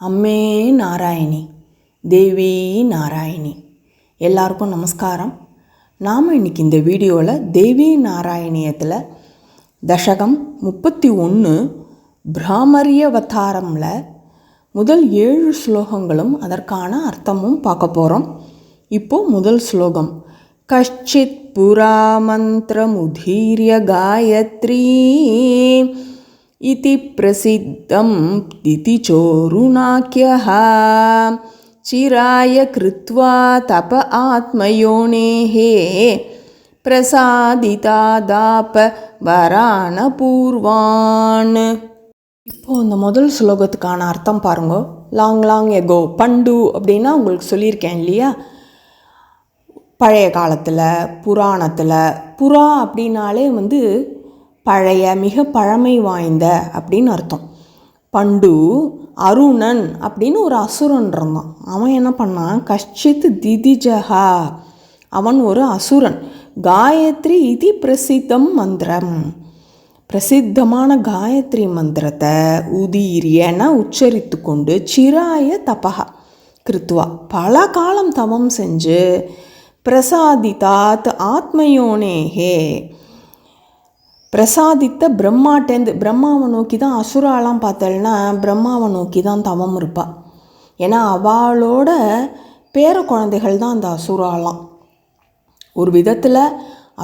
அம்மே நாராயணி தேவி நாராயணி. எல்லாருக்கும் நமஸ்காரம். நாம் இன்னைக்கு இந்த வீடியோவில் தேவி நாராயணியத்தில் தசகம் முப்பத்தி ஒன்று பிராமரியவதாரமில் முதல் ஏழு ஸ்லோகங்களும் அதற்கான அர்த்தமும் பார்க்க போகிறோம் இப்போது முதல் ஸ்லோகம். கஷ்டித் புராமந்திரமுதீரிய காயத்ரீ इति प्रसिद्धं दितिचोरुणाख्यः चिराय कृत्वा तप आत्मयोनेः பிரசாதிதாதாப வராண பூர்வான் இப்போ இந்த முதல் ஸ்லோகத்துக்கான அர்த்தம் பாருங்க லாங் லாங் எகோ பண்டு அப்படின்னா உங்களுக்கு சொல்லியிருக்கேன் இல்லையா பழைய காலத்தில் புராணத்தில் புறா அப்படின்னாலே வந்து பழைய மிக பழமை வாய்ந்த அப்படின்னு அர்த்தம். பண்டு அருணன் அப்படின்னு ஒரு அசுரன் இருந்தான். அவன் என்ன பண்ணான்? கஷ்டித் திதிஜகா அவன் ஒரு அசுரன். காயத்ரி இது பிரசித்தம் மந்திரம். பிரசித்தமான காயத்ரி மந்திரத்தை உதீரியன உச்சரித்து கொண்டு சிராய தபகா கிருத்துவா பல காலம் தவம் செஞ்சு பிரசாதிதாத் ஆத்மயோனேகே. பிரசாதித்த பிரம்மாட்டேந்து பிரம்மாவை நோக்கி தான் அசுராலாம் பார்த்தல்னா பிரம்மாவை நோக்கி தான் தவம் இருப்பாள் ஏன்னா அவளோட பேர குழந்தைகள் தான் அந்த அசுராலாம். ஒரு விதத்தில்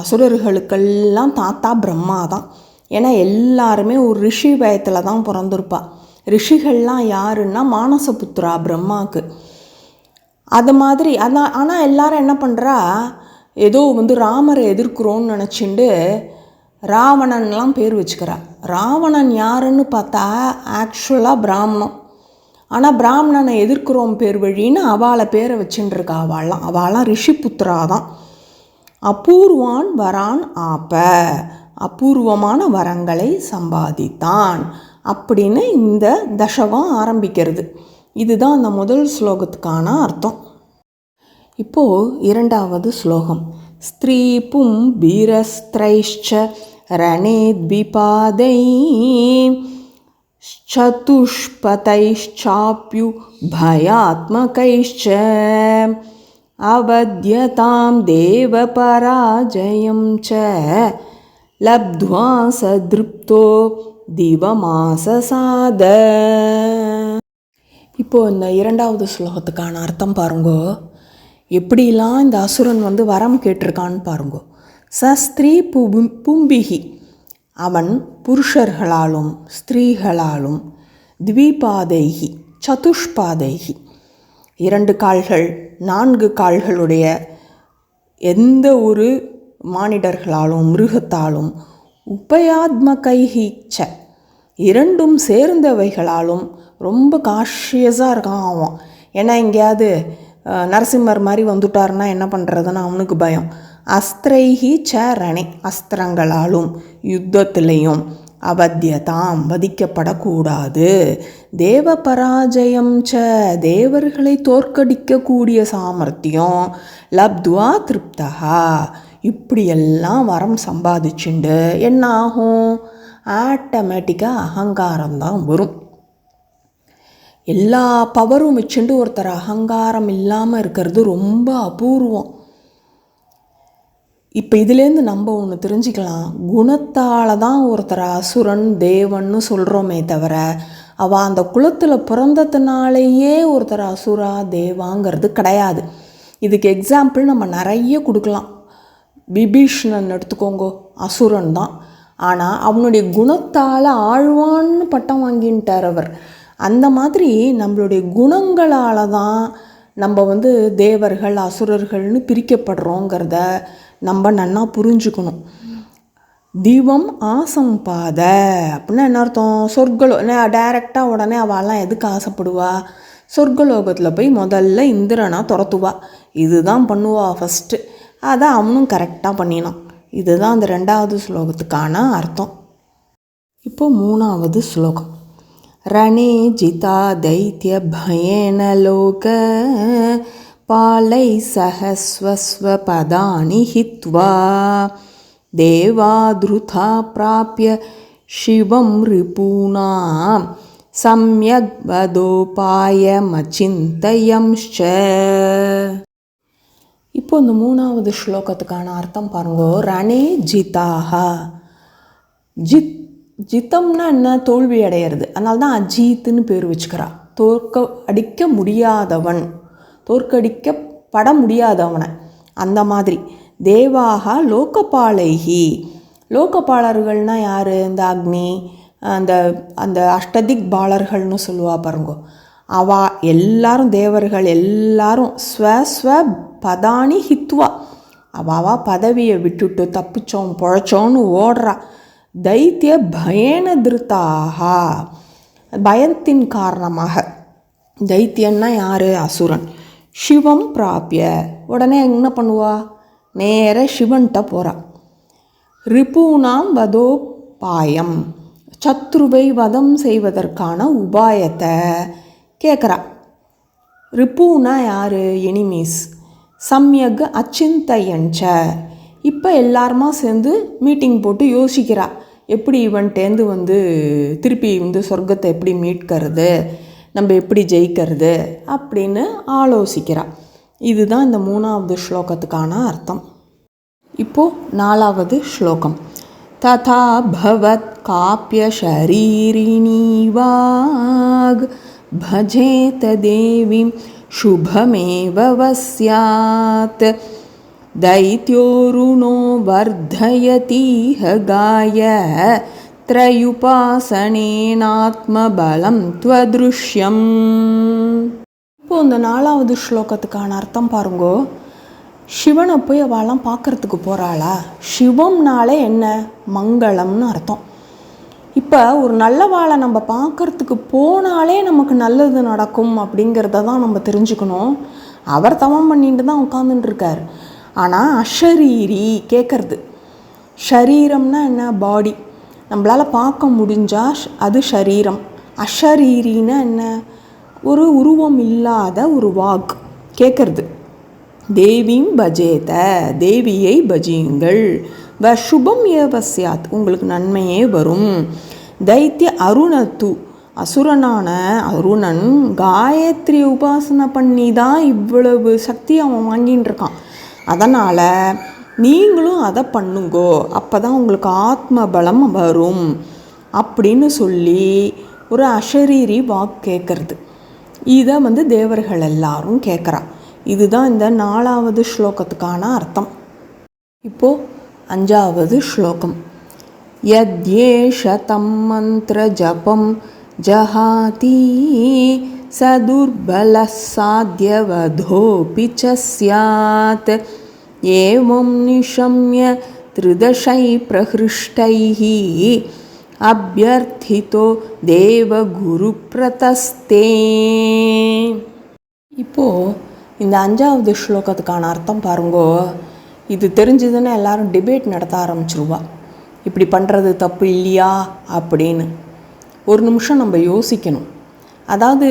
அசுரர்களுக்கெல்லாம் தாத்தா பிரம்மா தான். ஏன்னா எல்லாருமே ஒரு ரிஷி பயத்தில் தான் பிறந்திருப்பா. ரிஷிகள்லாம் யாருன்னா மானசபுத்ரா பிரம்மாவுக்கு அது மாதிரி அதான் ஆனால் எல்லாரும் என்ன பண்ணுறா ஏதோ வந்து ராமரை எதிர்க்கிறோன்னு நினச்சிண்டு ராவணன்லாம் பேர் வச்சுக்கிறா. ராவணன் யாருன்னு பார்த்தா ஆக்சுவலாக பிராமணம் ஆனால் பிராமணனை எதிர்க்கிறோம் பேர் வழின்னு அவளை பேரை வச்சுட்டுருக்கா அவாளாம் அவளாம் ரிஷிபுத்ரா தான் அபூர்வான் வரான் ஆப்ப அபூர்வமான வரங்களை சம்பாதித்தான் அப்படின்னு இந்த தசகம் ஆரம்பிக்கிறது. இதுதான் அந்த முதல் ஸ்லோகத்துக்கான அர்த்தம். இப்போது இரண்டாவது ஸ்லோகம். ஸ்திரீ பும் பீரஸ்திரைஷ்ச ரணே द्विपादै चतुष्पतैश्चाप्यु भयात्मकैश्च अवद्यतां देवपराजयं च लब्ध्वा सदृप्तो திவமாசசாத இப்போது இந்த இரண்டாவது ஸ்லோகத்துக்கான அர்த்தம் பாருங்கோ எப்படிலாம் இந்த அசுரன் வந்து வரம் கேட்டிருக்கான்னு பாருங்கோ சஸ்திரீ புபு பும்பிகி. அவன் புருஷர்களாலும் ஸ்திரீகளாலும் த்விபாதைகி சதுஷ்பாதைகி. இரண்டு கால்கள் நான்கு கால்களுடைய எந்த ஒரு மானிடர்களாலும் மிருகத்தாலும் உபயாத்மகைஹி ச இரண்டும் சேர்ந்தவைகளாலும் ரொம்ப காஷியஸாக இருக்கான் அவன். ஏன்னா எங்கேயாவது நரசிம்மர் மாதிரி வந்துட்டாருன்னா என்ன பண்ணுறதுன்னு அவனுக்கு பயம். அஸ்திரைஹி ச ரணே அஸ்திரங்களாலும் யுத்தத்திலையும் அவத்தியதாம் வதிக்கப்படக்கூடாது. தேவ பராஜயம் ச தேவர்களை தோற்கடிக்கக்கூடிய சாமர்த்தியம். லப்துவா திருப்தகா இப்படியெல்லாம் வரம் சம்பாதிச்சுண்டு என்ன ஆகும் ஆட்டோமேட்டிக்காக அகங்காரம் தான் வரும். எல்லா பவரும் வச்சுட்டு ஒருத்தர் அகங்காரம் இல்லாமல் இருக்கிறது ரொம்ப அபூர்வம். இப்போ இதுலேருந்து நம்ம ஒன்று தெரிஞ்சுக்கலாம். குணத்தால் தான் ஒருத்தர் அசுரன் தேவன்னு சொல்கிறோமே தவிர அவள் அந்த குலத்தில் பிறந்ததுனாலேயே ஒருத்தர் அசுரா தேவாங்கிறது கிடையாது. இதுக்கு எக்ஸாம்பிள் நம்ம நிறைய கொடுக்கலாம். விபீஷ்ணன் எடுத்துக்கோங்க அசுரன் தான். ஆனால் அவனுடைய குணத்தால் ஆழ்வான்னு பட்டம் வாங்கின்ட்டார் அவர். அந்த மாதிரி நம்மளுடைய குணங்களால் தான் நம்ம வந்து தேவர்கள் அசுரர்கள்னு பிரிக்கப்படுறோங்கிறத நம்ம நன்னா புரிஞ்சுக்கணும். தீபம் ஆசம் பாத அப்படின்னா என்ன அர்த்தம்? சொர்க்கலோ டைரெக்டாக உடனே அவெல்லாம் எதுக்கு ஆசைப்படுவா? சொர்க்கலோகத்தில் போய் முதல்ல இந்திரனா துரத்துவா. இதுதான் பண்ணுவா ஃபஸ்ட்டு அதை அவனும் கரெக்டாக பண்ணினான். இதுதான் அந்த ரெண்டாவது ஸ்லோகத்துக்கான அர்த்தம். இப்போ மூணாவது ஸ்லோகம். ரணே ஜிதா தைத்திய பயேன லோக பாலை சஹஸ்வஸ்வ பதானி ஹித்வா தேவாதுருதா பிராப்பிய शिवं रिपूणां सम्यग् वदोपायमचिन्तयंश्च இப்போ இந்த மூணாவது ஸ்லோகத்துக்கான அர்த்தம் பாருங்க ரணே ஜிதாக ஜித் ஜித்தம்னா என்ன? தோல்வி அடையிறது. அதனால தான் அஜீத்துன்னு பேர் வச்சுக்கிறா. தோற்க அடிக்க முடியாதவன். தோற்கடிக்கப்பட முடியாதவனை. அந்த மாதிரி. தேவாக லோகபாலைகி. லோகபாலர்கள்னால் யார்? இந்த அக்னி அந்த அந்த அஷ்டதிக் பாலர்கள்னு சொல்லுவா பாருங்கோ. அவா எல்லாரும் தேவர்கள் எல்லாரும் ஸ்வ ஸ்வ பதானி ஹித்வா அவாவா பதவியை விட்டுட்டு தப்பிச்சோம் பொழைச்சோன்னு ஓடுறா. தைத்திய பயண திருத்தாக பயத்தின் காரணமாக. தைத்தியன்னா யார்? அசுரன். சிவம் பிராப்பிய உடனே என்ன பண்ணுவா? நேர சிவன்கிட்ட போகிறா ரிபூனாம் வதோபாயம் சத்ருவை வதம் செய்வதற்கான உபாயத்தை கேட்குறா ரிப்பூனா யார்? எனிமீஸ். சம்யக் அச்சிந்தையன்ச்ச இப்போ எல்லாருமா சேர்ந்து மீட்டிங் போட்டு யோசிக்கிறா. எப்படி இவன்ட்டேந்து வந்து திருப்பி வந்து சொர்க்கத்தை எப்படி மீட்கிறது நம்ம எப்படி ஜெயிக்கிறது அப்படின்னு ஆலோசிக்கிறா இதுதான் இந்த மூணாவது ஸ்லோகத்துக்கான அர்த்தம் இப்போ நாலாவது ஸ்லோகம் ததா பவத் காப்பிய ஷரீரிணி வாக் भजेत देवीं शुभमेव वस्यात् दैत्योरुणो वर्धयतीह गाय त्रयुपासनेनात्मबलं त्वदृश्यम् இப்போ இந்த நாலாவது ஸ்லோகத்துக்கான அர்த்தம் பாருங்கோ சிவனை போய் அவளாம் பார்க்கறதுக்கு போகிறாளா சிவம்னாலே என்ன மங்களம்னு அர்த்தம் இப்போ ஒரு நல்ல வாழை நம்ம பார்க்கறதுக்கு போனாலே நமக்கு நல்லது நடக்கும் அப்படிங்கிறத தான் நம்ம தெரிஞ்சுக்கணும் அவர் தவம் பண்ணிட்டு தான் உட்காந்துட்டு இருக்கார் ஆனால் அஷரீரி கேட்குறது ஷரீரம்னா என்ன? பாடி நம்மளால் பார்க்க முடிஞ்சா அது ஷரீரம். அஷரீரின்னா என்ன? ஒரு உருவம் இல்லாத ஒரு வாக். கேட்கறது தேவியும் பஜேத தேவியை பஜியுங்கள். வ சுபம் ஏவசியாத் உங்களுக்கு நன்மையே வரும். தைத்திய அருணத்து. அசுரனான அருணன் காயத்ரி உபாசனை பண்ணி தான் இவ்வளவு சக்தி அவன் வாங்கின்னு இருக்கான் அதனால் நீங்களும் அதை பண்ணுங்கோ அப்போ தான் உங்களுக்கு ஆத்ம பலம் வரும் அப்படின்னு சொல்லி ஒரு அஷரீரி வாக் கேட்குறது இதை வந்து தேவர்கள் எல்லாரும் கேட்குறா இதுதான் இந்த நாலாவது ஸ்லோகத்துக்கான அர்த்தம் இப்போது அஞ்சாவது ஸ்லோகம் यद्येष तं मन्त्रजपं जहाति स दुर्बलः साध्यवधोऽपि च स्यात् एवं निशम्य त्रिदशै प्रहृष्टैः अभ्यर्थितो देवगुरुप्रतस्ते இப்போது இந்த அஞ்சாவது ஸ்லோகத்துக்கான அர்த்தம் பாருங்கோ இது தெரிஞ்சதுன்னா எல்லாரும் டிபேட் நடத்த ஆரம்பிச்சிருவா இப்படி பண்ணுறது தப்பு இல்லையா அப்படின்னு ஒரு நிமிஷம் நம்ம யோசிக்கணும் அதாவது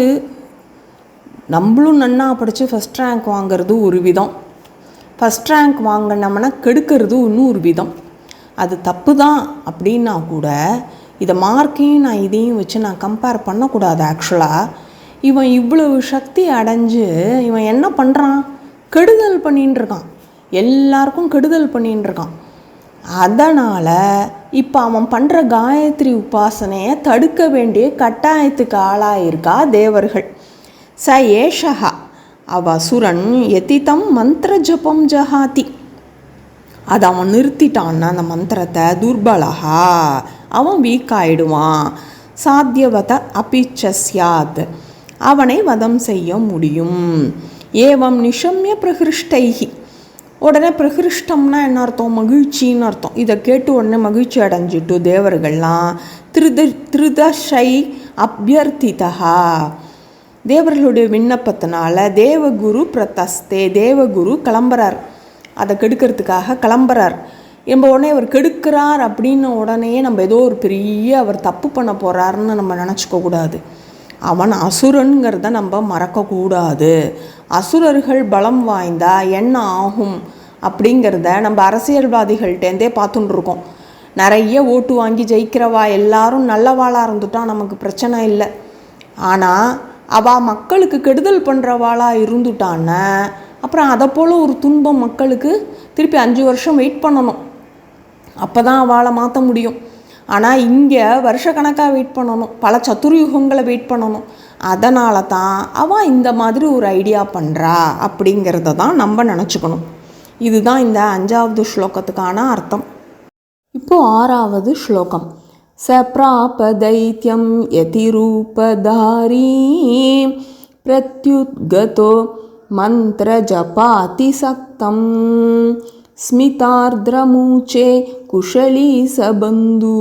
நம்மளும் நன்னா படித்து ஃபஸ்ட் ரேங்க் வாங்கிறது ஒரு விதம். ஃபஸ்ட் ரேங்க் வாங்கினோம்னா கெடுக்கிறது இன்னும் ஒரு விதம். அது தப்பு தான் அப்படின்னா கூட இதை மார்க்கையும் நான் இதையும் வச்சு நான் கம்பேர் பண்ணக்கூடாது ஆக்சுவலாக இவன் இவ்வளவு சக்தி அடைஞ்சு இவன் என்ன பண்ணுறான் கெடுதல் பண்ணின்னு இருக்கான். எல்லாருக்கும் கெடுதல் பண்ணின்னு இருக்கான். அதனால் இப்போ அவன் பண்ணுற காயத்ரி உபாசனையை தடுக்க வேண்டிய கட்டாயத்துக்கு ஆளாயிருக்கா தேவர்கள். ச एषः। அவசுரன் அசுரன் எதிதம் மந்திர ஜபம் ஜஹாதி அதை அவன் நிறுத்திட்டான்னா அந்த மந்திரத்தை துர்பலகா அவன் வீக் ஆயிடுவான் சாத்தியவத அபிச்சஸ்யாத் அவனை வதம் செய்ய முடியும் ஏவம் நிஷம்ய பிரகிருஷ்டைகி உடனே பிரகிருஷ்டம்னா என்ன அர்த்தம் மகிழ்ச்சின்னு அர்த்தம் இதை கேட்டு உடனே மகிழ்ச்சி அடைஞ்சிட்டு தேவர்கள்லாம் திருத திருதஷை அபியர்த்திதா தேவர்களுடைய விண்ணப்பத்தினால தேவகுரு பிரதஸ்தே தேவகுரு கிளம்புறார். அதை கெடுக்கிறதுக்காக கிளம்புறார். நம்ம உடனே அவர் கெடுக்கிறார் அப்படின்னு உடனே நம்ம ஏதோ ஒரு பெரிய அவர் தப்பு பண்ண போகிறாருன்னு நம்ம நினச்சிக்க கூடாது. அவன் அசுரனுங்கிறத நம்ம மறக்கக்கூடாது அசுரர்கள் பலம் வாய்ந்தா என்ன ஆகும் அப்படிங்கிறத நம்ம அரசியல்வாதிகள்கிட்டேருந்தே பார்த்துட்டு இருக்கோம். நிறைய ஓட்டு வாங்கி ஜெயிக்கிறவா எல்லாரும் நல்லவாளாக இருந்துட்டா நமக்கு பிரச்சனை இல்லை. ஆனால் அவள் மக்களுக்கு கெடுதல் பண்ணுறவாளாக இருந்துட்டான்னா அப்புறம் அதை போல் ஒரு துன்பம் மக்களுக்கு திருப்பி அஞ்சு வருஷம் வெயிட் பண்ணணும். அப்போ தான் அவளை மாற்ற முடியும். ஆனால் இங்கே வருஷக்கணக்காக வெயிட் பண்ணணும். பல சத்துர்யுகங்களை வெயிட் பண்ணணும். அதனால தான் அவள் இந்த மாதிரி ஒரு ஐடியா பண்ணுறா அப்படிங்கிறத தான் நம்ம நினச்சிக்கணும். இதுதான் இந்த அஞ்சாவது ஸ்லோகத்துக்கான அர்த்தம். இப்போ ஆறாவது ஸ்லோகம். ச பிராப தைத்தியம் யதிரூபதாரி பிரத்யுத்கதோ மந்திர ஜபாதி சக்தம் ஸ்மிதார்திரமூச்சே குஷலி சபந்து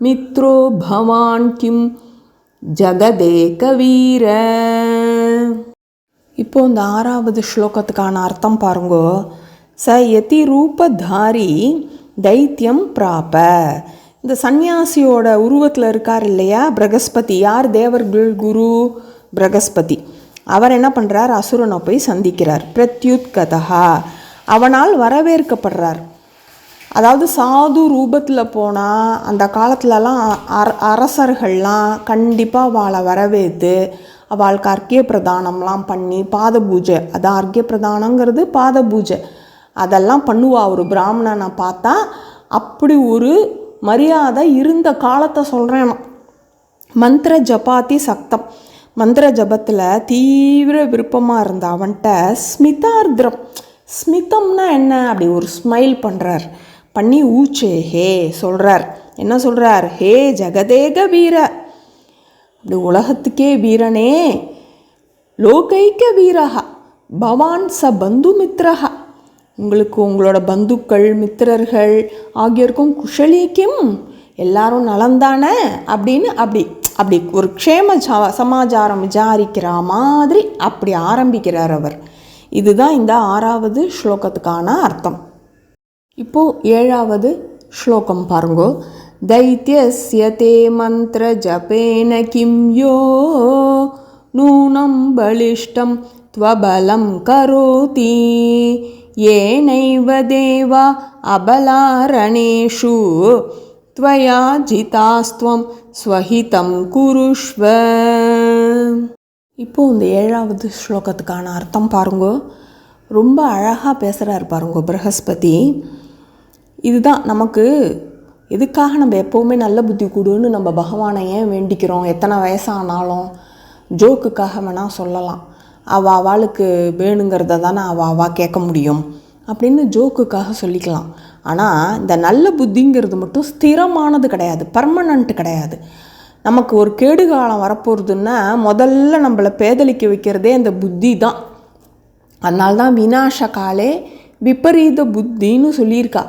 மித்ரோ பவான் கிம் ஜகதேக வீர இப்போ இந்த ஆறாவது ஸ்லோகத்துக்கான அர்த்தம் பாருங்கோ ச யதி ரூபதாரி தைத்தியம் பிராப இந்த சந்நியாசியோட உருவத்தில் இருக்கார் இல்லையா? பிரகஸ்பதி. யார்? தேவர்கள் குரு பிரகஸ்பதி. அவர் என்ன பண்ணுறார் அசுரனை போய் சந்திக்கிறார். பிரத்யுத்கதா அவனால் வரவேற்கப்படுறார். அதாவது சாது ரூபத்தில் போனால் அந்த காலத்துலலாம் அர அரசர்கள்லாம் கண்டிப்பாக அவளை வரவேற்று அவளுக்கு அர்க்கிய பிரதானம்லாம் பண்ணி பாத பூஜை. அது அர்க்கிய பிரதானங்கிறது பாத பூஜை. அதெல்லாம் பண்ணுவா. ஒரு பிராமணனை பார்த்தா அப்படி ஒரு மரியாதை இருந்த காலத்தை சொல்கிறேன் நான் மந்திர ஜபாதி சக்தம் மந்திர ஜபத்தில் தீவிர விருப்பமாக இருந்த அவன்கிட்ட ஸ்மிதார்திரம். ஸ்மிதம்னா என்ன? அப்படி ஒரு ஸ்மைல் பண்ணுறார் பண்ணி ஊச்சே ஹே சொல்கிறார் என்ன சொல்கிறார் ஹே ஜெகதேக வீர. அப்படி உலகத்துக்கே வீரனே. லோகைக்க வீரஹா. பவான் ச பந்துமித்ரஹா. உங்களுக்கு உங்களோட பந்துக்கள் மித்திரர்கள் ஆகியோருக்கும் குஷலிக்கும் எல்லாரும் நலந்தானே அப்படின்னு அப்படி அப்படி ஒரு க்ஷேம ச சமாச்சாரம் விசாரிக்கிற மாதிரி அப்படி ஆரம்பிக்கிறார் அவர் இதுதான் இந்த ஆறாவது ஸ்லோகத்துக்கான அர்த்தம் இப்போ ஏழாவது ஸ்லோகம் பாருங்கோ दैत्यस्य ते मन्त्रजपेन किं यो नूनं बलिष्ठं त्वबलं करोति येनैव देवा अबलारणेषु त्वया जितास्त्वं स्वहितं कुरुष्व இப்போ இந்த ஏழாவது ஸ்லோகத்துக்கான அர்த்தம் பாருங்கோ ரொம்ப அழகாக பேசுகிறார் பாருங்கோ பிரகஸ்பதி இதுதான் நமக்கு எதுக்காக நம்ம எப்போவுமே நல்ல புத்தி கொடுன்னு நம்ம பகவானை ஏன் வேண்டிக்கிறோம் எத்தனை வயசானாலும் ஜோக்குக்காக வேணால் சொல்லலாம் அவள் அவளுக்கு வேணுங்கிறத தானே அவள் அவள் கேட்க முடியும் அப்படின்னு ஜோக்குக்காக சொல்லிக்கலாம். ஆனால் இந்த நல்ல புத்திங்கிறது மட்டும் ஸ்திரமானது கிடையாது பர்மனண்ட் கிடையாது. நமக்கு ஒரு கேடு காலம் வரப்போகிறதுன்னா முதல்ல நம்மளை பேதலிக்க வைக்கிறதே இந்த புத்தி தான். அதனால தான் வினாச காலே விபரீத புத்தின்னு சொல்லியிருக்கா.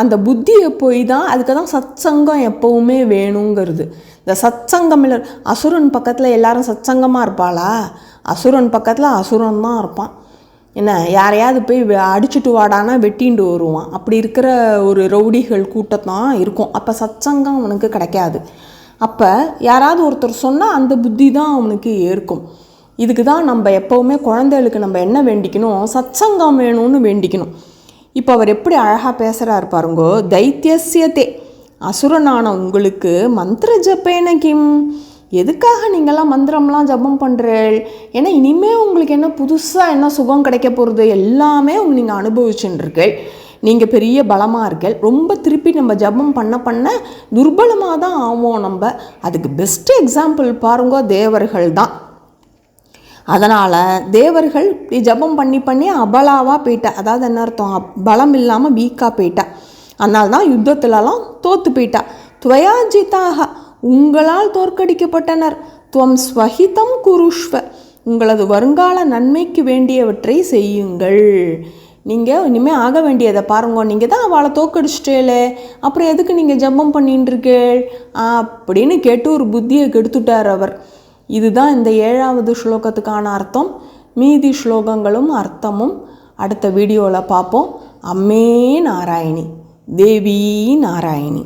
அந்த புத்தியை போய் தான் அதுக்கு தான் சத்சங்கம் எப்போவுமே வேணுங்கிறது. இந்த சத்சங்கம் அசுரன் பக்கத்தில் எல்லாரும் சத்சங்கமாக இருப்பாளா? அசுரன் பக்கத்தில் அசுரன் தான் இருப்பான். என்ன யாரையாவது போய் அடிச்சுட்டு வாடானா வெட்டிண்டு வருவான். அப்படி இருக்கிற ஒரு ரவுடிகள் கூட்டத்தான் இருக்கும். அப்போ சத்சங்கம் அவனுக்கு கிடைக்காது. அப்போ யாராவது ஒருத்தர் சொன்னால் அந்த புத்தி தான் அவனுக்கு ஏற்கும். இதுக்கு தான் நம்ம எப்போவுமே குழந்தைகளுக்கு நம்ம என்ன வேண்டிக்கணும்? சத்சங்கம் வேணும்னு வேண்டிக்கணும். இப்போ அவர் எப்படி அழகாக பேசுகிறாரு பாருங்கோ. தைத்தியசியத்தே அசுரனான உங்களுக்கு மந்திர ஜப்பேன கிம்? எதுக்காக நீங்கள்லாம் மந்திரம்லாம் ஜபம் பண்ணுறீள் ஏன்னா இனிமேல் உங்களுக்கு என்ன புதுசாக என்ன சுகம் கிடைக்க போகிறது எல்லாமே உங்க நீங்கள் அனுபவிச்சுட்டுருக்கீள் நீங்கள் பெரிய பலமாக இருக்கீள். ரொம்ப திருப்பி நம்ம ஜபம் பண்ண பண்ண துர்பலமாக தான் ஆவோம் நம்ம. அதுக்கு பெஸ்ட் எக்ஸாம்பிள் பாருங்க தேவர்கள் தான். அதனால் தேவர்கள் இப்படி ஜபம் பண்ணி பண்ணி அபலாவாக போயிட்டா. அதாவது என்ன அர்த்தம்? அப்- பலம் இல்லாமல் வீக்காக போயிட்டா. அதனால தான் யுத்தத்துலலாம் தோத்து போயிட்டா துவயாஜிதாக உங்களால் தோற்கடிக்கப்பட்டனர். துவம் ஸ்வஹிதம் குருஷ்வ உங்களது வருங்கால நன்மைக்கு வேண்டியவற்றை செய்யுங்கள். நீங்கள் இனிமேல் ஆக வேண்டியதை பாருங்க நீங்கள் தான் அவளை தோக்கடிச்சிட்டேலே அப்புறம் எதுக்கு நீங்கள் ஜப்பம் பண்ணிட்டு அப்படின்னு கேட்டு ஒரு புத்தியை கெடுத்துட்டார் அவர். இதுதான் இந்த ஏழாவது ஸ்லோகத்துக்கான அர்த்தம். மீதி ஸ்லோகங்களும் அர்த்தமும். அடுத்த வீடியோவில் பார்ப்போம். அம்மே நாராயணி. தேவி நாராயணி.